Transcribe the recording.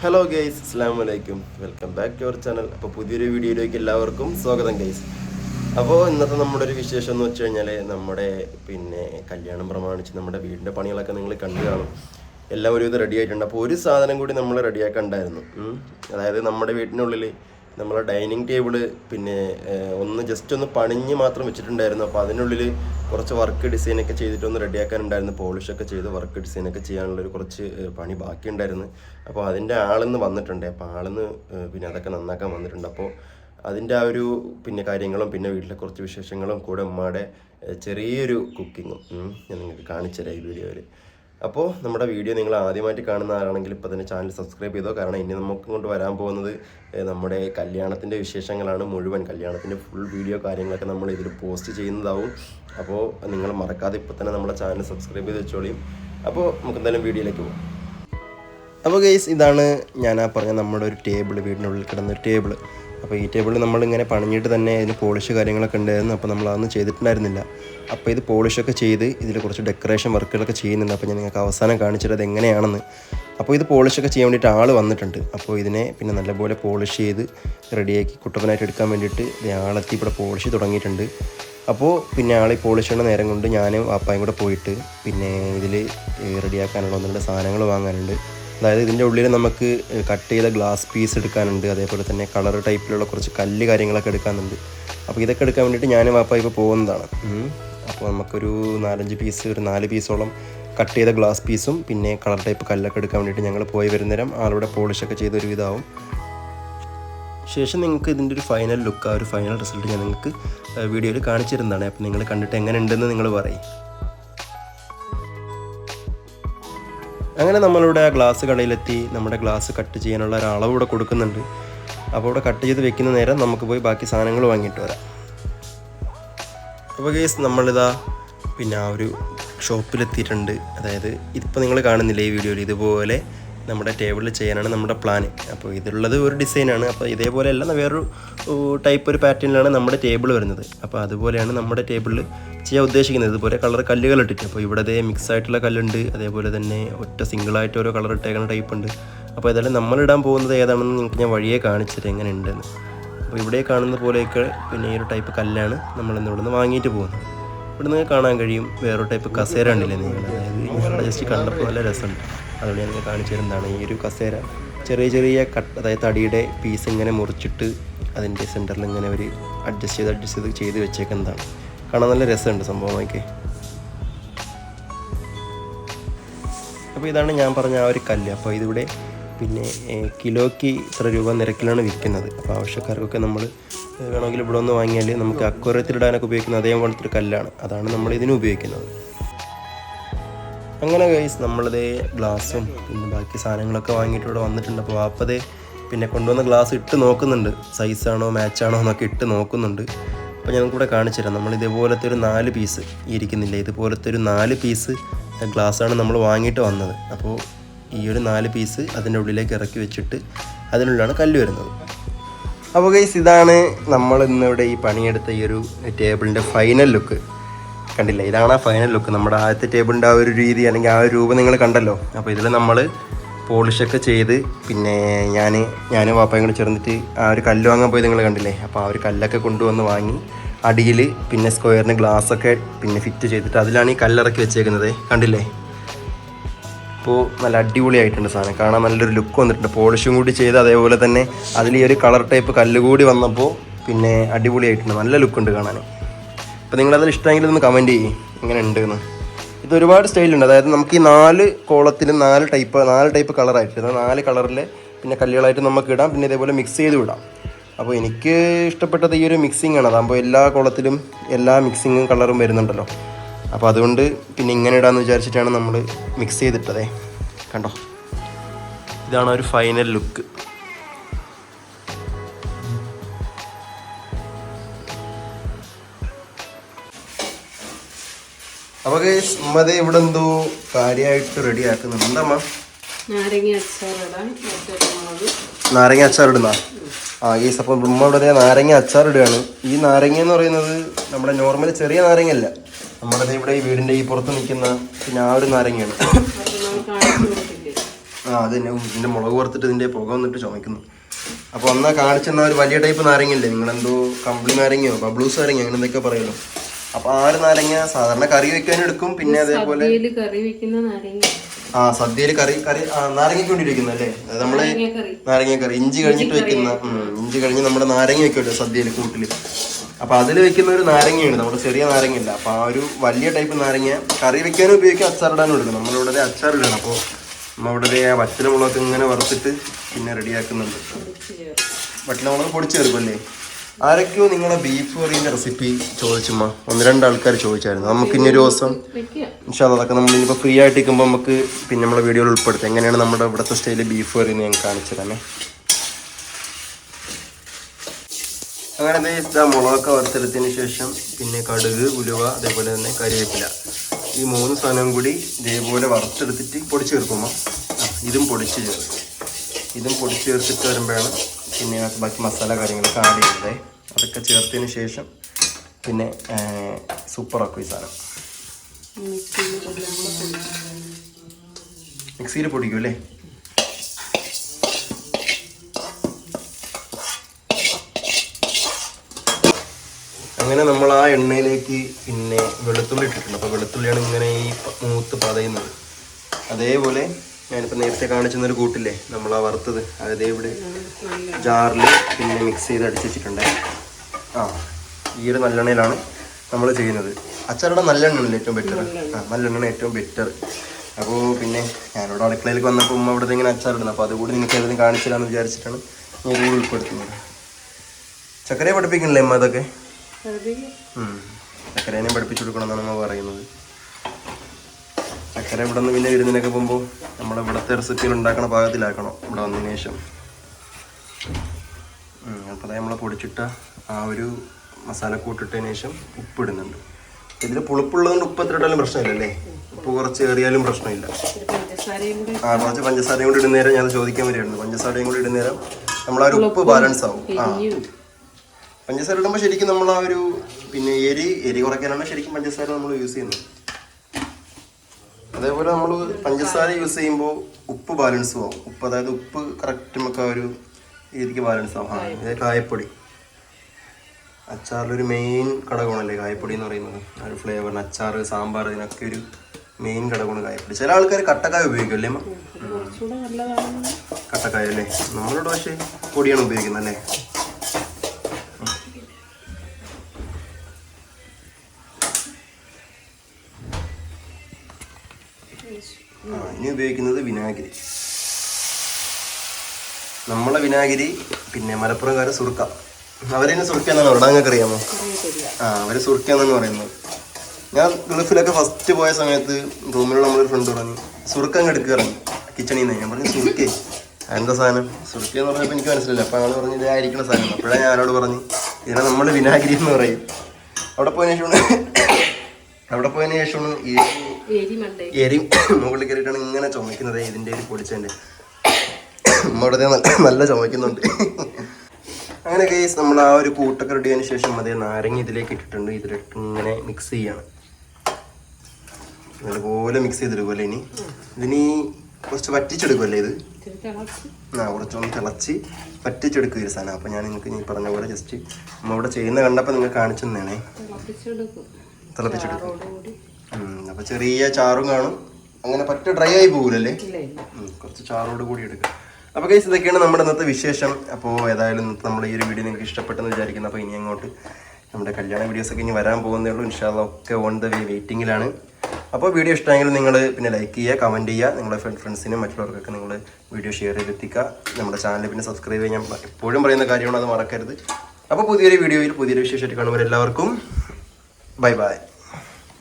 Hello guys അസ്സാം വലൈക്കും welcome back to our channel അപ്പോൾ പുതിയൊരു വീഡിയോയിലേക്ക് എല്ലാവർക്കും സ്വാഗതം ഗൈസ് അപ്പോൾ ഇന്നത്തെ നമ്മുടെ ഒരു വിശേഷം എന്ന് വെച്ച് കഴിഞ്ഞാൽ നമ്മുടെ പിന്നെ കല്യാണം പ്രമാണിച്ച് നമ്മുടെ വീടിന്റെ പണികളൊക്കെ നിങ്ങൾ കണ്ടു കാണും. എല്ലാം ഒരുവിധം റെഡി ആയിട്ടുണ്ട്. അപ്പോൾ ഒരു സാധനം കൂടി നമ്മൾ റെഡിയാക്കണ്ടായിരുന്നു അതായത് നമ്മുടെ വീട്ടിനുള്ളിൽ നമ്മളെ ഡൈനിങ് ടേബിൾ പിന്നെ ഒന്ന് ജസ്റ്റ് ഒന്ന് പണിഞ്ഞ് മാത്രം വെച്ചിട്ടുണ്ടായിരുന്നു. അപ്പോൾ അതിനുള്ളിൽ കുറച്ച് വർക്ക് ഡിസൈനൊക്കെ ചെയ്തിട്ട് ഒന്ന് റെഡിയാക്കാനുണ്ടായിരുന്നു. പോളിഷൊക്കെ ചെയ്ത് വർക്ക് ഡിസൈനൊക്കെ ചെയ്യാനുള്ളൊരു കുറച്ച് പണി ബാക്കിയുണ്ടായിരുന്നു. അപ്പോൾ അതിന്റെ ആളിന്ന് വന്നിട്ടുണ്ട്. അപ്പോൾ ആളിന്ന് പിന്നെ അതൊക്കെ നന്നാക്കാൻ വന്നിട്ടുണ്ട്. അപ്പോൾ അതിന്റെ ആ ഒരു പിന്നെ കാര്യങ്ങളും പിന്നെ വീട്ടിലെ കുറച്ച് വിശേഷങ്ങളും കൂടെ ഉമ്മയുടെ ചെറിയൊരു കുക്കിങ്ങും ഞാൻ നിങ്ങൾക്ക് കാണിച്ചു തരാം ഈ വീഡിയോയിൽ അപ്പോൾ നമ്മുടെ വീഡിയോ നിങ്ങൾ ആദ്യമായിട്ട് കാണുന്ന ആരാണെങ്കിൽ ഇപ്പോൾ തന്നെ ചാനൽ സബ്സ്ക്രൈബ് ചെയ്തോ. കാരണം ഇനി നമുക്ക് കൊണ്ട് വരാൻ പോകുന്നത് നമ്മുടെ കല്യാണത്തിന്റെ വിശേഷങ്ങളാണ് മുഴുവൻ. കല്യാണത്തിന്റെ ഫുൾ വീഡിയോ കാര്യങ്ങളൊക്കെ നമ്മൾ ഇതിൽ പോസ്റ്റ് ചെയ്യുന്നതാവും. അപ്പോൾ നിങ്ങൾ മറക്കാതെ ഇപ്പോൾ തന്നെ നമ്മുടെ ചാനൽ സബ്സ്ക്രൈബ് ചെയ്ത് വെച്ചോളിയും അപ്പോൾ നമുക്ക് എന്തായാലും വീഡിയോയിലേക്ക് പോകാം അപ്പോൾ ഗെയ്സ് ഇതാണ് ഞാൻ ആ പറഞ്ഞ നമ്മുടെ ഒരു ടേബിൾ വീടിനുള്ളിൽ കിടന്ന ഒരു ടേബിൾ അപ്പോൾ ഈ ടേബിൾ നമ്മളിങ്ങനെ പണിഞ്ഞിട്ട് തന്നെ ഇതിന് പോളിഷ് കാര്യങ്ങളൊക്കെ ഉണ്ടായിരുന്നു. അപ്പോൾ നമ്മൾ അതൊന്നും ചെയ്തിട്ടുണ്ടായിരുന്നില്ല. അപ്പോൾ ഇത് പോളിഷൊക്കെ ചെയ്ത് ഇതിൽ കുറച്ച് ഡെക്കറേഷൻ വർക്കുകളൊക്കെ ചെയ്യുന്നുണ്ട്. അപ്പോൾ ഞാൻ നിങ്ങൾക്ക് അവസാനം കാണിച്ചിട്ട് അത് എങ്ങനെയാണെന്ന് അപ്പോൾ ഇത് പോളിഷൊക്കെ ചെയ്യാൻ വേണ്ടിയിട്ട് ആൾ വന്നിട്ടുണ്ട്. അപ്പോൾ ഇതിനെ പിന്നെ നല്ലപോലെ പോളിഷ് ചെയ്ത് റെഡിയാക്കി കുട്ടപ്പനായിട്ട് എടുക്കാൻ വേണ്ടിയിട്ട് ആളെത്തി ഇവിടെ പോളിഷ് തുടങ്ങിയിട്ടുണ്ട്. അപ്പോൾ പിന്നെ ആൾ ഈ പോളിഷ് ചെയ്യുന്ന നേരം കൊണ്ട് ഞാനും വാപ്പായും കൂടെ പോയിട്ട് പിന്നെ ഇതിൽ റെഡിയാക്കാനുള്ള ഒന്ന് സാധനങ്ങൾ വാങ്ങാനുണ്ട്. അതായത് ഇതിന്റെ ഉള്ളിൽ നമുക്ക് കട്ട് ചെയ്ത ഗ്ലാസ് പീസ് എടുക്കാനുണ്ട്. അതേപോലെ തന്നെ കളർ ടൈപ്പിലുള്ള കുറച്ച് കല്ല് കാര്യങ്ങളൊക്കെ എടുക്കാനുണ്ട്. അപ്പോൾ ഇതൊക്കെ എടുക്കാൻ വേണ്ടിയിട്ട് ഞാനും വാപ്പ ഇപ്പോൾ പോകുന്നതാണ്. അപ്പോൾ നമുക്കൊരു നാലഞ്ച് പീസ് ഒരു നാല് പീസോളം കട്ട് ചെയ്ത ഗ്ലാസ് പീസും പിന്നെ കളർ ടൈപ്പ് കല്ലൊക്കെ എടുക്കാൻ വേണ്ടിയിട്ട് ഞങ്ങൾ പോയി വരുന്നേരം ആളുടെ പോളിഷൊക്കെ ചെയ്തൊരു ഇതാവും ശേഷം നിങ്ങൾക്ക് ഇതിന്റെ ഒരു ഫൈനൽ ലുക്ക് ആ ഒരു ഫൈനൽ റിസൾട്ട് ഞാൻ നിങ്ങൾക്ക് വീഡിയോയിൽ കാണിച്ചു തരുന്നതാണ്. അപ്പോൾ നിങ്ങൾ കണ്ടിട്ട് എങ്ങനെ ഉണ്ടെന്ന് നിങ്ങൾ പറയും. അങ്ങനെ നമ്മളിവിടെ ആ ഗ്ലാസ് കടയിലെത്തി നമ്മുടെ ഗ്ലാസ് കട്ട് ചെയ്യാനുള്ള ഒരു അളവ് ഇവിടെ കൊടുക്കുന്നുണ്ട്. അപ്പോൾ ഇവിടെ കട്ട് ചെയ്ത് വെക്കുന്ന നേരം നമുക്ക് പോയി ബാക്കി സാധനങ്ങൾ വാങ്ങിയിട്ട് വരാം. അപ്പോൾ കേസ് നമ്മളിതാ പിന്നെ ആ ഒരു ഷോപ്പിലെത്തിയിട്ടുണ്ട് അതായത് ഇതിപ്പോൾ നിങ്ങൾ കാണുന്നില്ലേ ഈ വീഡിയോയിൽ ഇതുപോലെ നമ്മുടെ ടേബിളിൽ ചെയ്യാനാണ് നമ്മുടെ പ്ലാൻ അപ്പോൾ ഇതുള്ളത് ഒരു ഡിസൈനാണ് അപ്പോൾ ഇതേപോലെ അല്ല വേറൊരു ടൈപ്പ് ഒരു പാറ്റേണിലാണ് നമ്മുടെ ടേബിൾ വരുന്നത്. അപ്പോൾ അതുപോലെയാണ് നമ്മുടെ ടേബിളിൽ ചെയ്യാൻ ഉദ്ദേശിക്കുന്നത്. ഇതുപോലെ കളർ കല്ലുകൾ ഇട്ടിട്ട്. അപ്പോൾ ഇവിടെ അതേ മിക്സ് ആയിട്ടുള്ള കല്ലുണ്ട്. അതേപോലെ തന്നെ ഒറ്റ സിംഗിളായിട്ട് ഓരോ കളർ ഇട്ടേക്കുന്ന ടൈപ്പ് ഉണ്ട്. അപ്പോൾ നമ്മൾ നമ്മളിടാൻ പോകുന്നത് ഏതാണെന്ന് നിങ്ങൾക്ക് ഞാൻ വഴിയെ കാണിച്ചിട്ട് എങ്ങനെ ഉണ്ടെന്ന് അപ്പോൾ ഇവിടെ കാണുന്ന പോലെയൊക്കെ പിന്നെ ഈ ഒരു ടൈപ്പ് കല്ലാണ് നമ്മൾ ഇന്നിവിടെ നിന്ന് വാങ്ങിയിട്ട് പോകുന്നത്. ഇവിടെ നിങ്ങൾക്ക് കാണാൻ കഴിയും വേറൊരു ടൈപ്പ് കസേര ഉണ്ടല്ലേ നിങ്ങൾ? അതായത് ഇവിടെ ജസ്റ്റ് കണ്ടപ്പോൾ നല്ല രസമുണ്ട്. അതുകൊണ്ട് ഞാൻ കാണിച്ചു തരുന്നതാണ്. ഈ ഒരു കസേര ചെറിയ ചെറിയ കട്ട് അതായത് തടിയുടെ പീസ് ഇങ്ങനെ മുറിച്ചിട്ട് അതിന്റെ സെന്ററിൽ ഇങ്ങനെ ഒരു അഡ്ജസ്റ്റ് ചെയ്ത് അഡ്ജസ്റ്റ് ചെയ്ത് ചെയ്ത് വെച്ചേക്കുന്നതാണ്. കാണാൻ നല്ല രസമുണ്ട് സംഭവമൊക്കെ അപ്പോൾ ഇതാണ് ഞാൻ പറഞ്ഞ ആ ഒരു കല്ല്. അപ്പോൾ ഇതിവിടെ പിന്നെ കിലോയ്ക്ക് ഇത്ര രൂപ നിരക്കിലാണ് വിൽക്കുന്നത്. അപ്പോൾ ആവശ്യക്കാർക്കൊക്കെ നമ്മൾ വേണമെങ്കിൽ ഇവിടെ ഒന്ന് വാങ്ങിയാൽ നമുക്ക് അക്വറത്തിലിടാനൊക്കെ ഉപയോഗിക്കുന്ന അതേ ഒരു കല്ലാണ്. അതാണ് നമ്മൾ ഇതിന് ഉപയോഗിക്കുന്നത്. അങ്ങനെ ഗൈസ് നമ്മളതേ ഗ്ലാസും പിന്നെ ബാക്കി സാധനങ്ങളൊക്കെ വാങ്ങിയിട്ട് ഇവിടെ വന്നിട്ടുണ്ട്. അപ്പോൾ വാപ്പതേ പിന്നെ കൊണ്ടുവന്ന ഗ്ലാസ് ഇട്ട് നോക്കുന്നുണ്ട്. സൈസാണോ മാച്ചാണോ എന്നൊക്കെ ഇട്ട് നോക്കുന്നുണ്ട്. അപ്പോൾ ഞാൻ കൂടെ കാണിച്ചു തരാം. നമ്മൾ ഇതേപോലത്തെ ഒരു നാല് പീസ് ഇരിക്കുന്നില്ല? ഇതുപോലത്തെ ഒരു നാല് പീസ് ഗ്ലാസ്സാണ് നമ്മൾ വാങ്ങിയിട്ട് വന്നത്. അപ്പോൾ ഈ ഒരു നാല് പീസ് അതിന്റെ ഉള്ളിലേക്ക് ഇറക്കി വെച്ചിട്ട് അതിനുള്ളിലാണ് കല്ല് വരുന്നത്. അപ്പോൾ ഗൈസ് ഇതാണ് നമ്മൾ ഇന്നിവിടെ ഈ പണിയെടുത്ത ഈ ഒരു ടേബിളിന്റെ ഫൈനൽ ലുക്ക് കണ്ടില്ല? ഇതാണ് ആ ഫൈനൽ ലുക്ക് നമ്മുടെ ആദ്യത്തെ ടേബിളിന്റെ ആ ഒരു രീതി അല്ലെങ്കിൽ ആ ഒരു രൂപം നിങ്ങൾ കണ്ടല്ലോ. അപ്പോൾ ഇതിൽ നമ്മൾ പോളിഷൊക്കെ ചെയ്ത് പിന്നെ ഞാൻ ഞാൻ വാപ്പയും കൂടെ ചേർന്നിട്ട് ആ ഒരു കല്ല് വാങ്ങാൻ പോയി നിങ്ങൾ കണ്ടില്ലേ? അപ്പോൾ ആ ഒരു കല്ലൊക്കെ കൊണ്ടുവന്ന് വാങ്ങി അടിയിൽ പിന്നെ സ്ക്വയറിന് ഗ്ലാസ്സൊക്കെ പിന്നെ ഫിറ്റ് ചെയ്തിട്ട് അതിലാണ് ഈ കല്ലിറക്കി വെച്ചേക്കുന്നത്. കണ്ടില്ലേ? അപ്പോൾ നല്ല അടിപൊളിയായിട്ടുണ്ട് സാധനം. കാണാൻ നല്ലൊരു ലുക്ക് വന്നിട്ടുണ്ട്. പോളിഷും കൂടി ചെയ്ത് അതേപോലെ തന്നെ അതിൽ ഈ ഒരു കളർ ടൈപ്പ് കല്ലുകൂടി വന്നപ്പോൾ പിന്നെ അടിപൊളിയായിട്ടുണ്ട്. നല്ല ലുക്കുണ്ട് കാണാൻ അപ്പോൾ നിങ്ങളതിൽ ഇഷ്ടമെങ്കിൽ ഒന്ന് കമന്റ് ചെയ്യും. ഇങ്ങനെ ഉണ്ട് എന്ന്. ഇത് ഒരുപാട് സ്റ്റൈലുണ്ട് അതായത് നമുക്ക് ഈ നാല് കോളത്തിൽ നാല് ടൈപ്പ് നാല് ടൈപ്പ് കളറായിട്ട് നാല് കളറിൽ പിന്നെ കല്ലുകളായിട്ട് നമുക്ക് ഇടാം. പിന്നെ ഇതേപോലെ മിക്സ് ചെയ്ത് വിടാം. അപ്പോൾ എനിക്ക് ഇഷ്ടപ്പെട്ടത് ഈ ഒരു മിക്സിംഗ് ആണ്. അതാകുമ്പോൾ എല്ലാ കോളത്തിലും എല്ലാ മിക്സിങ്ങും കളറും വരുന്നുണ്ടല്ലോ. അപ്പോൾ അതുകൊണ്ട് പിന്നെ ഇങ്ങനെ ഇടാമെന്ന് വിചാരിച്ചിട്ടാണ് നമ്മൾ മിക്സ് ചെയ്തിട്ടതേ. കണ്ടോ? ഇതാണ് ഒരു ഫൈനൽ ലുക്ക് അപ്പോൾ ഉമ്മതെ ഇവിടെ എന്തോ കാര്യമായിട്ട് റെഡി ആക്കുന്നുണ്ട്. എന്താ നാരങ്ങ അച്ചാർ ഇടുന്ന? ആ ഗീസ് അപ്പോൾ ഉമ്മ ഇവിടെ നാരങ്ങ അച്ചാർ ഇടുകയാണ്. ഈ നാരങ്ങ എന്ന് പറയുന്നത് നമ്മുടെ നോർമൽ ചെറിയ നാരങ്ങ അല്ല. നമ്മുടെ ഇവിടെ ഈ വീടിന്റെ ഈ പുറത്ത് നിൽക്കുന്ന പിന്നെ ആ ഒരു നാരങ്ങയാണ്. ആ അത് തന്നെ. ഇതിന്റെ മുളക് വറുത്തിട്ട് ഇതിന്റെ പുക വന്നിട്ട് ചുമക്കുന്നു. അപ്പൊ അന്നാ കാണിച്ചെന്ന ഒരു വലിയ ടൈപ്പ് നാരങ്ങയില്ലേ? നിങ്ങളെന്തോ കമ്പിളി നാരങ്ങയോ ബബ്ലൂസ് നാരങ്ങയോ അങ്ങനെ എന്തൊക്കെ പറയുള്ളൂ അപ്പൊ ആ ഒരു നാരങ്ങ സാധാരണ കറി വെക്കാൻ എടുക്കും പിന്നെ അതേപോലെ ആ സദ്യയിൽ കറി കറി ആ നാരങ്ങയ്ക്ക് വേണ്ടി അല്ലേ? നമ്മൾ നാരങ്ങ കറി. നാരങ്ങ കറി ഇഞ്ചി കഴിഞ്ഞിട്ട് വെക്കുന്ന ഇഞ്ചി കഴിഞ്ഞ് നമ്മുടെ നാരങ്ങ വെക്കുമല്ലോ സദ്യയിൽ കൂട്ടിൽ. അപ്പൊ അതിൽ വെക്കുന്ന ഒരു നാരങ്ങയാണ് നമ്മുടെ ചെറിയ നാരങ്ങയില്ല. അപ്പൊ ആ ഒരു വലിയ ടൈപ്പ് നാരങ്ങ കറി വെക്കാനും ഉപയോഗിക്കും അച്ചാറിടാനും എടുക്കും നമ്മളിവിടെ അച്ചാറിടണം അപ്പോൾ വറ്റല മുളക് ഇങ്ങനെ വറുത്തിട്ട് പിന്നെ റെഡിയാക്കുന്നുണ്ട്. വറ്റലമുളക് പൊടിച്ച് ചേർക്കും അല്ലേ ആരൊക്കെയോ നിങ്ങളെ ബീഫ് കറീന്റെ റെസിപ്പി ചോദിച്ചുമ്മ. ഒന്ന് രണ്ട് ആൾക്കാർ ചോദിച്ചായിരുന്നു. നമുക്ക് ഇനി ഒരു ദിവസം പക്ഷേ അതൊക്കെ നമ്മൾ ഇനിയിപ്പോൾ ഫ്രീ ആയിട്ട് നിൽക്കുമ്പോൾ നമുക്ക് പിന്നെ നമ്മളെ വീഡിയോയിൽ ഉൾപ്പെടുത്താം. എങ്ങനെയാണ് നമ്മുടെ ഇവിടുത്തെ സ്റ്റൈലിൽ ബീഫ് കറി ഞാൻ കാണിച്ചു തരാമേ അങ്ങനെ എന്താ ഇതാ മുളകൊക്കെ വറുത്തെടുത്തതിന് ശേഷം പിന്നെ കടുക് ഉലുവ അതേപോലെ തന്നെ കരിവേപ്പില. ഈ മൂന്ന് സാധനവും കൂടി ഇതേപോലെ വറുത്തെടുത്തിട്ട് പൊടിച്ച് ചേർക്കുമ്പോൾ ഇതും പൊടിച്ച് ചേർക്കും. ഇതും പൊടിച്ച് ചേർത്തിട്ട് വരുമ്പോഴാണ് പിന്നെ അതിനകത്ത് ബാക്കി മസാല കാര്യങ്ങളൊക്കെ ആഡ് ചെയ്യുന്നത്. അതൊക്കെ ചേർത്തതിന് ശേഷം പിന്നെ സൂപ്പറാക്കും ഈ സാധനം. മിക്സിയിൽ പൊടിക്കും അല്ലേ അങ്ങനെ നമ്മൾ ആ എണ്ണയിലേക്ക് പിന്നെ വെളുത്തുള്ളി ഇട്ടിട്ടുണ്ട്. അപ്പോൾ വെളുത്തുള്ളിയാണ് ഇങ്ങനെ ഈ മൂത്ത് പതയുന്നത്. അതേപോലെ ഞാനിപ്പോൾ നേരത്തെ കാണിച്ചെന്നൊരു കൂട്ടില്ലേ? നമ്മൾ ആ വറുത്തത്. അതേ ഇവിടെ ജാറിൽ പിന്നെ മിക്സ് ചെയ്ത് അടിച്ച് വെച്ചിട്ടുണ്ട്. ആ ഈ ഒരു നല്ലെണ്ണയിലാണ് നമ്മൾ ചെയ്യുന്നത്. അച്ചാറുടെ നല്ലെണ്ണയാണ് ഏറ്റവും ബെറ്റർ ആ നല്ലെണ്ണയാണ് ഏറ്റവും ബെറ്റർ അപ്പോൾ പിന്നെ ഞാനിവിടെ അടുക്കളയിലേക്ക് വന്നപ്പോൾ ഉമ്മ ഇവിടെ ഇങ്ങനെ അച്ചാറിടുന്നത് അപ്പോൾ അതുകൂടി നിങ്ങൾക്ക് ഏതെങ്കിലും കാണിച്ചു തരാമെന്ന് വിചാരിച്ചിട്ടാണ് ഞാൻ ഉൾപ്പെടുത്തുന്നത്. ചക്കരയെ പഠിപ്പിക്കണില്ലേ അമ്മ അതൊക്കെ. ചക്കരേനെ പഠിപ്പിച്ചു കൊടുക്കണം എന്നാണ് നമ്മൾ പറയുന്നത്. ചക്കര ഇവിടെ നിന്ന് പിന്നെ വിരുന്നിനൊക്കെ പോകുമ്പോൾ നമ്മുടെ ഇവിടുത്തെ റെസിപ്പികൾ ഉണ്ടാക്കണ പാകത്തിലാക്കണം ഇവിടെ വന്നതിന് ശേഷം. അപ്പോൾ അതായത് നമ്മൾ പൊടിച്ചിട്ട ആ ഒരു മസാല കൂട്ടിട്ടതിന് ശേഷം ഉപ്പിടുന്നുണ്ട്. ഇതിൽ പുളിപ്പുള്ളതുകൊണ്ട് ഉപ്പ് എത്ര ഇട്ടാലും പ്രശ്നമില്ലല്ലേ? ഉപ്പ് കുറച്ച് ഏറിയാലും പ്രശ്നമില്ല. ആ കുറച്ച് പഞ്ചസാരയും കൂടി ഇടുന്നേരം ഞാൻ ചോദിക്കാൻ വരികയായിരുന്നു. പഞ്ചസാരയും കൂടി ഇടുന്നേരം നമ്മളൊരു ഉപ്പ് ബാലൻസ് ആവും. ആ. പഞ്ചസാര ഇടുമ്പോൾ ശരിക്കും നമ്മൾ ആ ഒരു പിന്നെ എരി എരി കുറയ്ക്കാനാണ് ശരിക്കും പഞ്ചസാര നമ്മൾ യൂസ് ചെയ്യുന്നത്. അതേപോലെ നമ്മൾ പഞ്ചസാര യൂസ് ചെയ്യുമ്പോൾ ഉപ്പ് ബാലൻസ് ആവും. ഉപ്പ് അതായത് ഉപ്പ് കറക്റ്റ് നമുക്ക് ആ ഒരു രീതിക്ക് ബാലൻസ് ആവും. ആ ഇത് കായപ്പൊടി. അച്ചാറിലൊരു മെയിൻ ഘടകമാണല്ലേ കായപ്പൊടി എന്ന് പറയുന്നത്? ആ ഒരു ഫ്ലേവറിന് അച്ചാർ സാമ്പാർ ഇതിനൊക്കെ ഒരു മെയിൻ ഘടകമാണ് കായപ്പൊടി. ചില ആൾക്കാർ കട്ടക്കായ ഉപയോഗിക്കും അല്ലേ കട്ടക്കായ അല്ലേ? നമ്മളിവിടെ പക്ഷേ പൊടിയാണ് ഉപയോഗിക്കുന്നത് അല്ലേ? ആ ഇനി ഉപയോഗിക്കുന്നത് വിനാഗിരി. നമ്മളെ വിനാഗിരി പിന്നെ മലപ്പുറംകാരെ സുർക്ക. അവരിന് സുർക്ക എന്നാണ് നിങ്ങൾക്ക് അറിയാമോ? ആ അവർ സുർക്ക എന്നാണ് പറയുന്നത്. ഞാൻ ഗൾഫിലൊക്കെ ഫസ്റ്റ് പോയ സമയത്ത് റൂമിലുള്ള നമ്മളൊരു ഫ്രണ്ട് പറഞ്ഞു സുർക്ക അങ്ങ് എടുക്കുക കിച്ചണിൽ നിന്ന് ഞാൻ പറഞ്ഞു സുർക്കേ. എന്താ സാധനം? സുർക്ക എന്ന് പറഞ്ഞപ്പോൾ എനിക്ക് മനസ്സിലായില്ല. അപ്പോൾ ആൾ പറഞ്ഞു ഇതായിരിക്കണ സാധനം. അപ്പോഴാണ് ഞാൻ ആളോട് പറഞ്ഞു ഇതിനെ നമ്മൾ വിനാഗിരി എന്ന് പറയും. അവിടെ പോയതിനു ശേഷമാണ് അവിടെ പോയതിനു ശേഷമാണ് ഈ എരി മുകളിൽ കയറിയിട്ടാണ് ഇങ്ങനെ ചുമക്കുന്നത്. ഇതിന്റെ ഒരു പൊടിച്ചതിന്റെ നമ്മുടെ നല്ല നല്ല ചുമക്കുന്നുണ്ട്. അങ്ങനെ കേസ് നമ്മൾ ആ ഒരു കൂട്ടൊക്കെ റെഡി ആയതിനു ശേഷം അതേ നാരങ്ങ ഇതിലേക്ക് ഇട്ടിട്ടുണ്ട്. ഇതിലിട്ട് ഇങ്ങനെ മിക്സ് ചെയ്യാണ്. നല്ലപോലെ മിക്സ് ചെയ്തെടുക്കുമല്ലേ ഇനി? ഇതിനി കുറച്ച് വറ്റിച്ചെടുക്കുമല്ലേ ഇത്? ആ കുറച്ചൊന്ന് തിളച്ച് പറ്റിച്ചെടുക്കുക ഒരു സാധനം. അപ്പോൾ ഞാൻ നിങ്ങൾക്ക് ഇനി പറഞ്ഞ പോലെ ജസ്റ്റ് നമ്മൾ ഇവിടെ ചെയ്യുന്ന കണ്ടപ്പോൾ നിങ്ങൾ കാണിച്ചു തന്നേണേ. തിളപ്പിച്ചെടുക്കും. അപ്പോൾ ചെറിയ ചാറും കാണും. അങ്ങനെ പറ്റ ഡ്രൈ ആയി പോകൂലല്ലേ? കുറച്ച് ചാറോട് കൂടി എടുക്കുക അപ്പോൾ കേസ് ഇതൊക്കെയാണ് നമ്മുടെ ഇന്നത്തെ വിശേഷം. അപ്പോൾ ഏതായാലും നമ്മൾ ഈ ഒരു വീഡിയോ നിങ്ങൾക്ക് ഇഷ്ടപ്പെട്ടെന്ന് വിചാരിക്കുന്നു. അപ്പോൾ ഇനി അങ്ങോട്ട് നമ്മുടെ കല്യാണ വീഡിയോസ് ഒക്കെ ഇനി വരാൻ പോകുന്നേ ഉള്ളൂ. ഇൻഷാല്ല ഒക്കെ ഓൺ ദ വേ വെയിറ്റിംഗിലാണ് അപ്പോൾ വീഡിയോ ഇഷ്ടമെങ്കിൽ നിങ്ങൾ പിന്നെ ലൈക്ക് ചെയ്യുക കമന്റ് ചെയ്യുക. നിങ്ങളുടെ ഫ്രണ്ട് ഫ്രണ്ട്സിനും മറ്റുള്ളവർക്കൊക്കെ നിങ്ങൾ വീഡിയോ ഷെയർ ചെയ്തെത്തിക്കുക. നമ്മുടെ ചാനൽ പിന്നെ സബ്സ്ക്രൈബ് ചെയ്യാൻ എപ്പോഴും പറയുന്ന കാര്യമാണ് അത് മറക്കരുത്. അപ്പോൾ പുതിയൊരു വീഡിയോയിൽ പുതിയൊരു വിശേഷമായിട്ട് കാണുമ്പോൾ എല്ലാവർക്കും ബൈ ബൈ